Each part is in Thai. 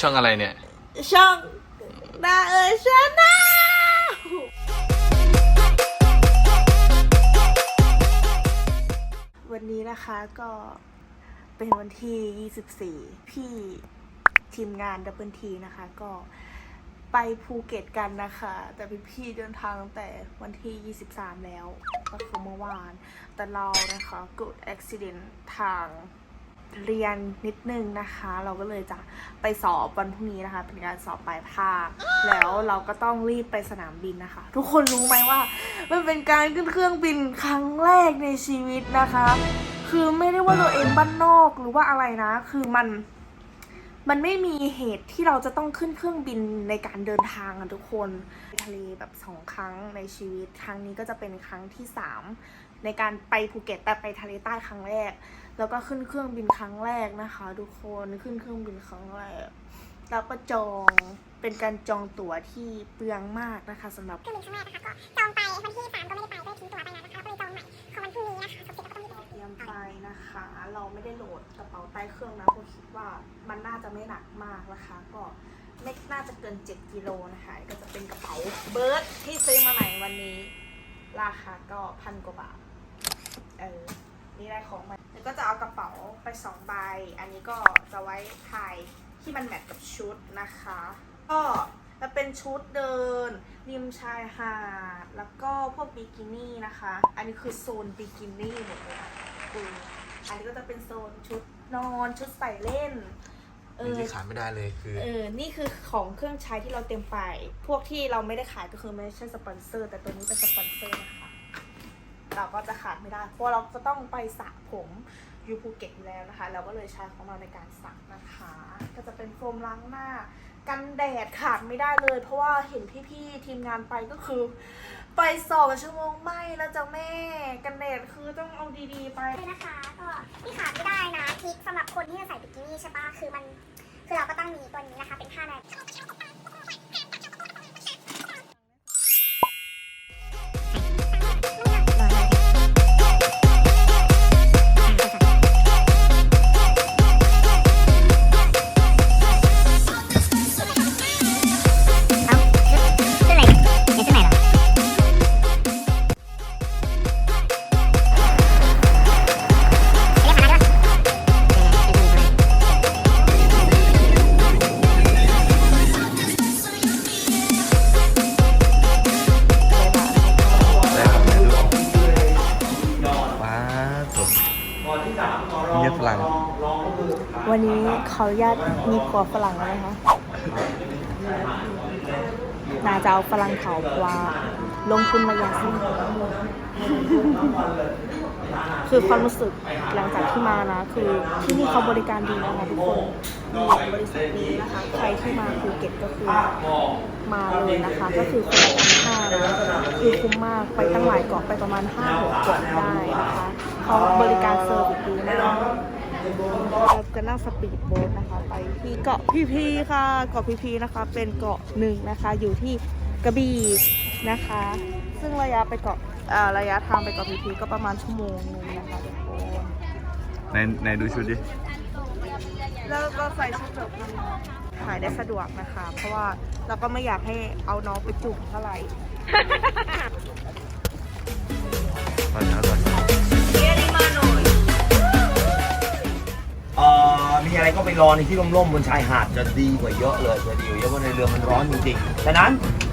ช่องอะไรเนี่ย ช่องดาเออชาแนลวันนี้นะคะก็เป็นวันที่ 24 พี่ทีมงานดับเบิลทีนะคะ ก็ไปภูเก็ตกันนะคะ แต่พี่พี่เดินทางตั้งแต่วันที่ 23 แล้ว ก็คือเมื่อวาน แต่เรานะคะเกิดอุบิเหตุทาง เรียนนิดนึงนะคะ เราก็เลยจะไปสอบวันพรุ่งนี้นะคะ เป็นการสอบปลายภาค แล้วเราก็ต้องรีบไปสนามบินนะคะ ทุกคนรู้ไหมว่า มันเป็นการขึ้นเครื่องบินครั้งแรกในชีวิตนะคะ คือไม่ได้ว่าตัวเองบ้านนอกหรือว่าอะไรนะ คือมันมันไม่มีเหตุที่เราจะต้องขึ้นเครื่องบินในการเดินทางอะทุกคนทะเลแบบสองครั้งในชีวิต ครั้งนี้ก็จะเป็นครั้งที่สามในการไปภูเก็ตแต่ไปทะเลใต้ครั้งแรก แล้วก็ขึ้นเครื่องบินครั้งแรกนะคะ ทุกคนขึ้นเครื่องบินครั้งแรกแล้วก็จองเป็นการจองตั๋วที่เปลืองมากนะคะสำหรับเครื่องบินครั้งแรกนะคะก็จองไปวันที่สามก็ไม่ได้ไปก็ทิ้งตั๋วไปนานนะคะก็เลยจองใหม่ของวันพรุ่งนี้นะคะสมเสร็จก็ต้องรีบเตรียมไปนะคะ เราไม่ได้โหลดกระเป๋าใต้เครื่องนะเพราะคิดว่ามันน่าจะไม่หนักมากนะคะ ก็ไม่น่าจะเกิน 7 กิโลนะคะก็จะเป็นกระเป๋าเบิร์ดที่ซื้อมาใหม่วันนี้ ราคาก็พันกว่าบาทเออนี่ได้ของมา แล้วก็จะเอากระเป๋าไปสองใบ อันนี้ก็จะไว้ถ่ายที่มันแมทกับชุดนะคะ ก็จะเป็นชุดเดิน ริมชายหาด แล้วก็พวกบิกินี่นะคะ อันนี้คือโซนบิกินี่หมดเลยนะดูอันนี้ก็จะเป็นโซนชุดนอนชุดใส่เล่น เออที่ขาดไม่ได้เลยคือ เออ นี่คือของเครื่องใช้ที่เราเตรียมไป พวกที่เราไม่ได้ขายก็คือไม่ใช่สปอนเซอร์ แต่ตัวนี้เป็นสปอนเซอร์นะคะ เราก็จะขาดไม่ได้ เพราะเราจะต้องไปสระผมอยู่ภูเก็ตแล้วนะคะ เราก็เลยใช้ของเราในการสระนะคะ ก็จะเป็นโฟมล้างหน้า กันแดดขาดไม่ได้เลย เพราะว่าเห็นพี่ๆทีมงานไปก็คือ ไปสองชั่วโมงไม่แล้วจะแม่กันแดดคือต้องเอาดีๆไปเลยนะคะก็ที่ขาดไม่ได้นะทริคสำหรับคนที่จะใส่บิกินี่ใช่ปะคือมันคือเราก็ต้องมีตัวนี้นะคะเป็นผ้าใน ออนุญาตมีผัวฝรั่งแล้วนะคะนาจะเอาฝรั่งเผาเพราะว่า ลงทุนมายาสิ้นคือความรู้สึกหลังจากที่มานะ คือที่นี่เขาบริการดีนะคะทุกคนมีบริษัทนี้นะคะ ใครที่มาภูเก็ตก็คือมาเลยนะคะ ก็คือคนละพันห้านะคือคุ้มมากไปตั้งหลายเกาะไปประมาณห้าหกเกาะได้นะคะเขาบริการเซอร์วิสดีมากเรา จะนั่งสปีดโบ๊ทนะคะ ไปที่เกาะพีพีค่ะ เกาะพีพีนะคะ เป็นเกาะหนึ่งนะคะ อยู่ที่กระบี่นะคะ ซึ่งระยะไปเกาะอ่าระยะทางไปเกาะพีพีก็ประมาณชั่วโมงหนึงนะคะทุกคนในในดูชุดดิแล้วก็ใส่ชุดแบบนี้ถ่ายได้สะดวกนะคะ เพราะว่าเราก็ไม่อยากให้เอาน้องไปจุ่มเท่าไหร่ตอนเช้าตอน มีอะไรก็ไปรอในที่ร่มๆบนชายหาดจะดีกว่าเยอะเลยจะดีกว่าเยอะเพราะในเรือมันร้อนจริงๆฉะนั้นไหน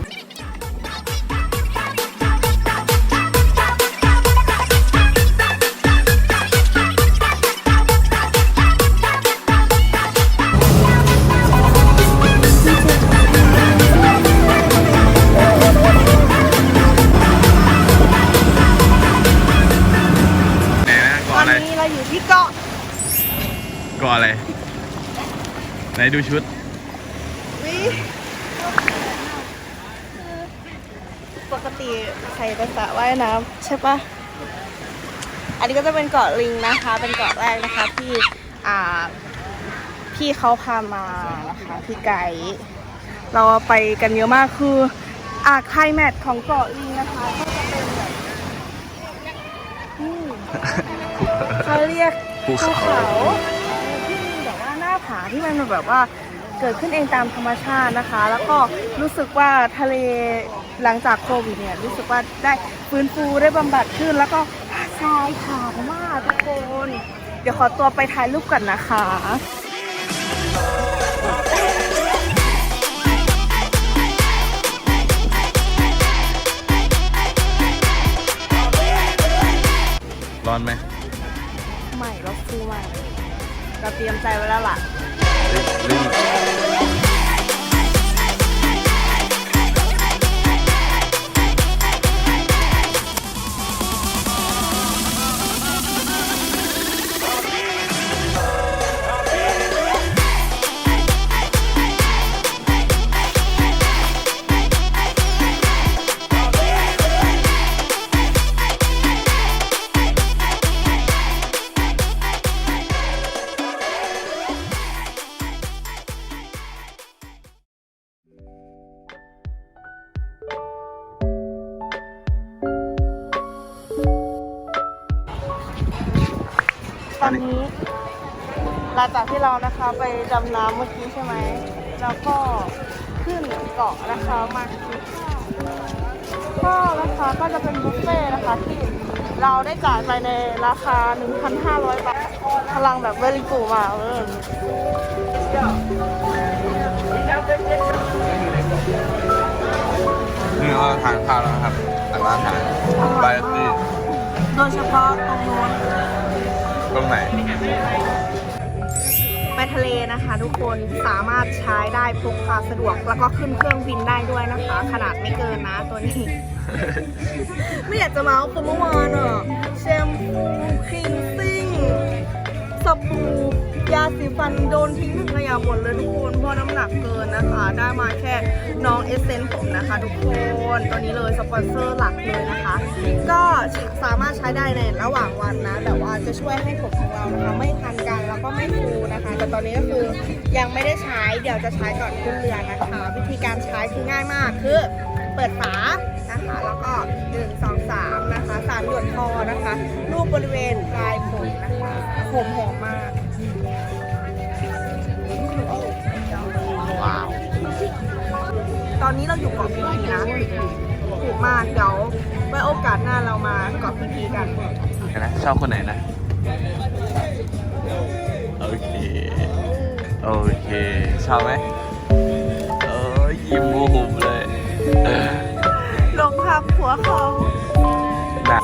ดูชุดวิปกติใส่แต่สระว่ายน้ำใช่ปะอันนี้ก็จะเป็นเกาะลิงนะคะ เป็นเกาะแรกนะคะที่อ่าพี่เขาพามานะคะพี่ไก่เราไปกันเยอะมากคืออ่าไคลแมทของเกาะลิงนะคะก็จะเป็นแบบนี่เขาเรียกภูเขา ที่มีแบบว่าหน้าผาที่มันแบบว่าเกิดขึ้นเองตามธรรมชาตินะคะ แล้วก็รู้สึกว่าทะเลหลังจากโควิดเนี่ยรู้สึกว่าได้ฟื้นฟูได้บำบัดขึ้น แล้วก็ทรายขาวมากทุกคนเดี๋ยวขอตัวไปถ่ายรูปก่อนนะคะร้อนไหมใหม่เราฟูมากเราเตรียมใจไว้แล้วล่ะ รี อนนี้ หลังจากที่เรานะคะไปดำน้ำเมื่อกี้ใช่ไหมแล้วก็ขึ้นเกาะนะคะมากินข้าวนะคะก็จะเป็นบุฟเฟ่ต์นะคะที่เราได้จ่ายไปในราคา 1,500 บาทพลังแบบเวลิกูมากเลยนี่เราทานข้าวแล้วนะครับจากร้านอาหารบายซี่โดยเฉพาะตรงโน้น ตรงไหน ไปทะเลนะคะทุกคนสามารถใช้ได้พกพาสะดวก แล้วก็ขึ้นเครื่องบินได้ด้วยนะคะ ขนาดไม่เกินนะตัวนี้ ไม่อยากจะเมาส์คือเมื่อวานอะแชมพูคลีนซิ่ง ฟันโดนทิ้งถังขยะหมดเลยทุกคนเพราะน้ำหนักเกินนะคะ ได้มาแค่น้องเอเซนผมนะคะ ทุกคนตอนนี้เลยสปอนเซอร์หลักเลยนะคะ ก็สามารถใช้ได้ในระหว่างวันนะ แต่ว่าจะช่วยให้ผมของเรานะคะ ไม่พันกันแล้วก็ไม่ฟูนะคะ แต่ตอนนี้ก็คือยังไม่ได้ใช้เดี๋ยวจะใช้ก่อนขึ้นเรือนะคะ วิธีการใช้คือง่ายมากคือเปิดฝานะคะ แล้วก็หนึ่งสองสามนะคะสามหยดพอนะคะ รูปบริเวณปลายผมนะคะผมหอมมาก อนนี้เราอยู่เกาะพีพีนะถูกมากเดี๋ยวไว้โอกาสหน้าเรามาเกาะพีพีกันเห็นไหมชอบคนไหนนะ โอเค โอเคชอบไหมเออยิ้มบูหุบเลยเออลงภาพหัวเขาแบบ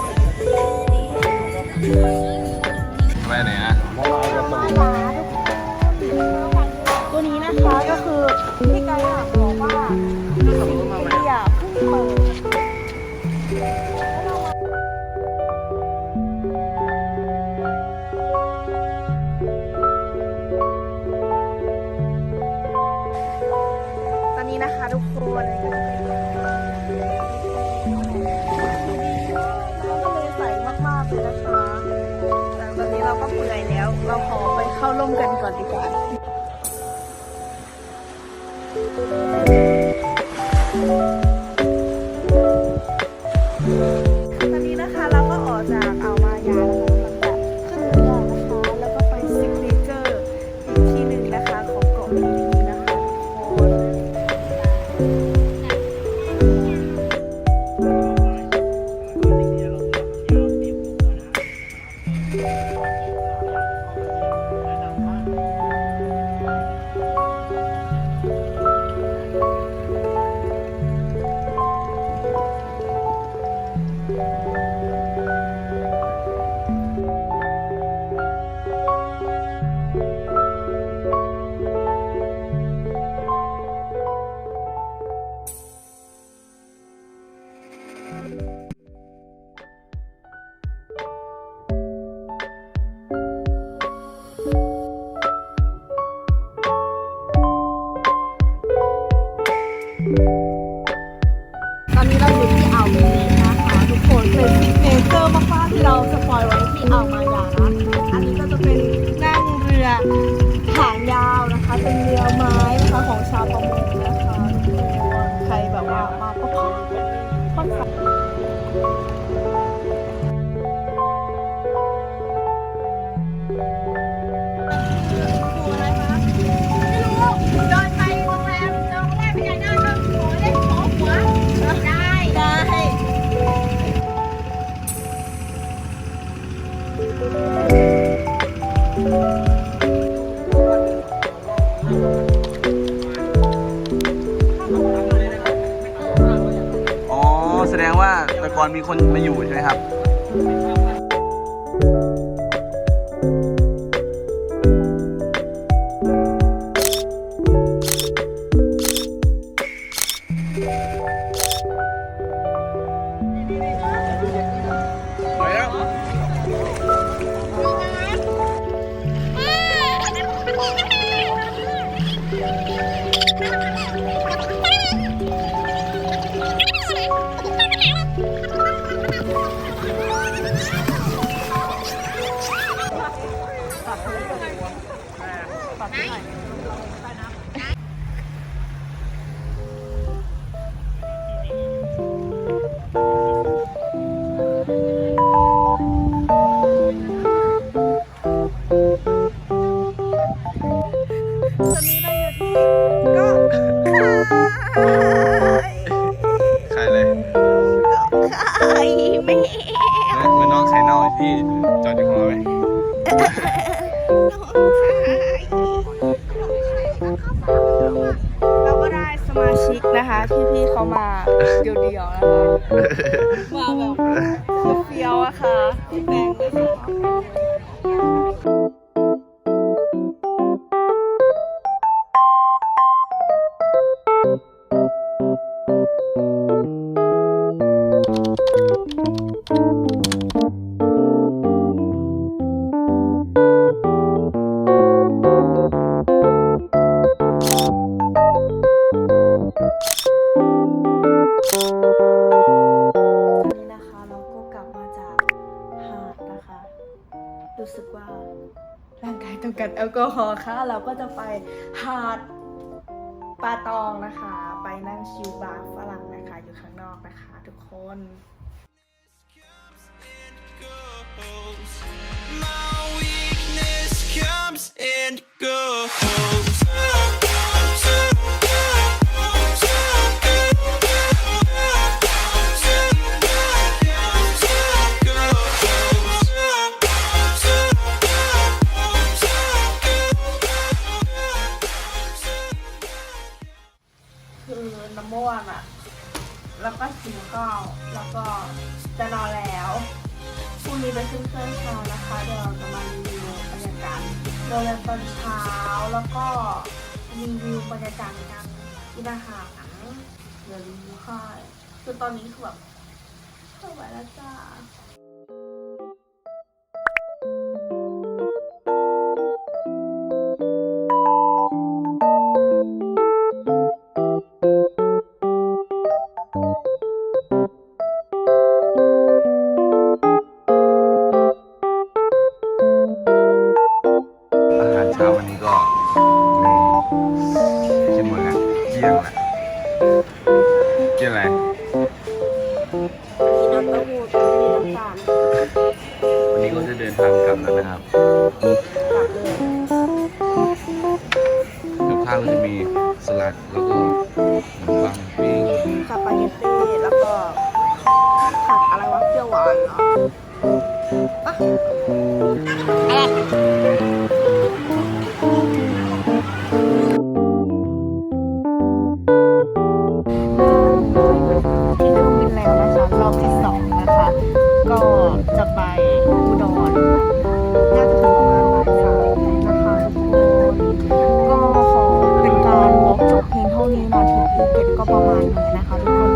เราก็เปื่อยแล้วเราขอไปเข้าร่มกันก่อนดีกว่า อ๋อ แสดงว่าแต่ก่อนมีคนมาอยู่ใช่ไหมครับิกนะคะพี่พี่เขามาเดียวๆนะคะมาแบบเฟี้ยวๆอะค่ะพี่แบงค์ ค่ะ เราก็จะไปหาดปาตองนะคะ ไปนั่งชิลบาร์ฝรั่งนะคะ อยู่ข้างนอกนะคะ ทุกคน My รยามตอนเช้าแล้วก็รีวิวบรรยากาศในการกินอาหารเดี๋ยวรีวิค่อยคือตอนนี้คือแบบไม่ไหแล้วจ้า อนเหรอปอะบินแล้วนะคะรอบที่สองนะคะ ก็จะไปอุดรน่าจะถึงประมาณบ่ายสานะคะทุกคนก็ขอเป็นการวอล์กจบเพียงเท่านี้นะถึงภูเกตก็ประมาณนี้นะคะทุกคน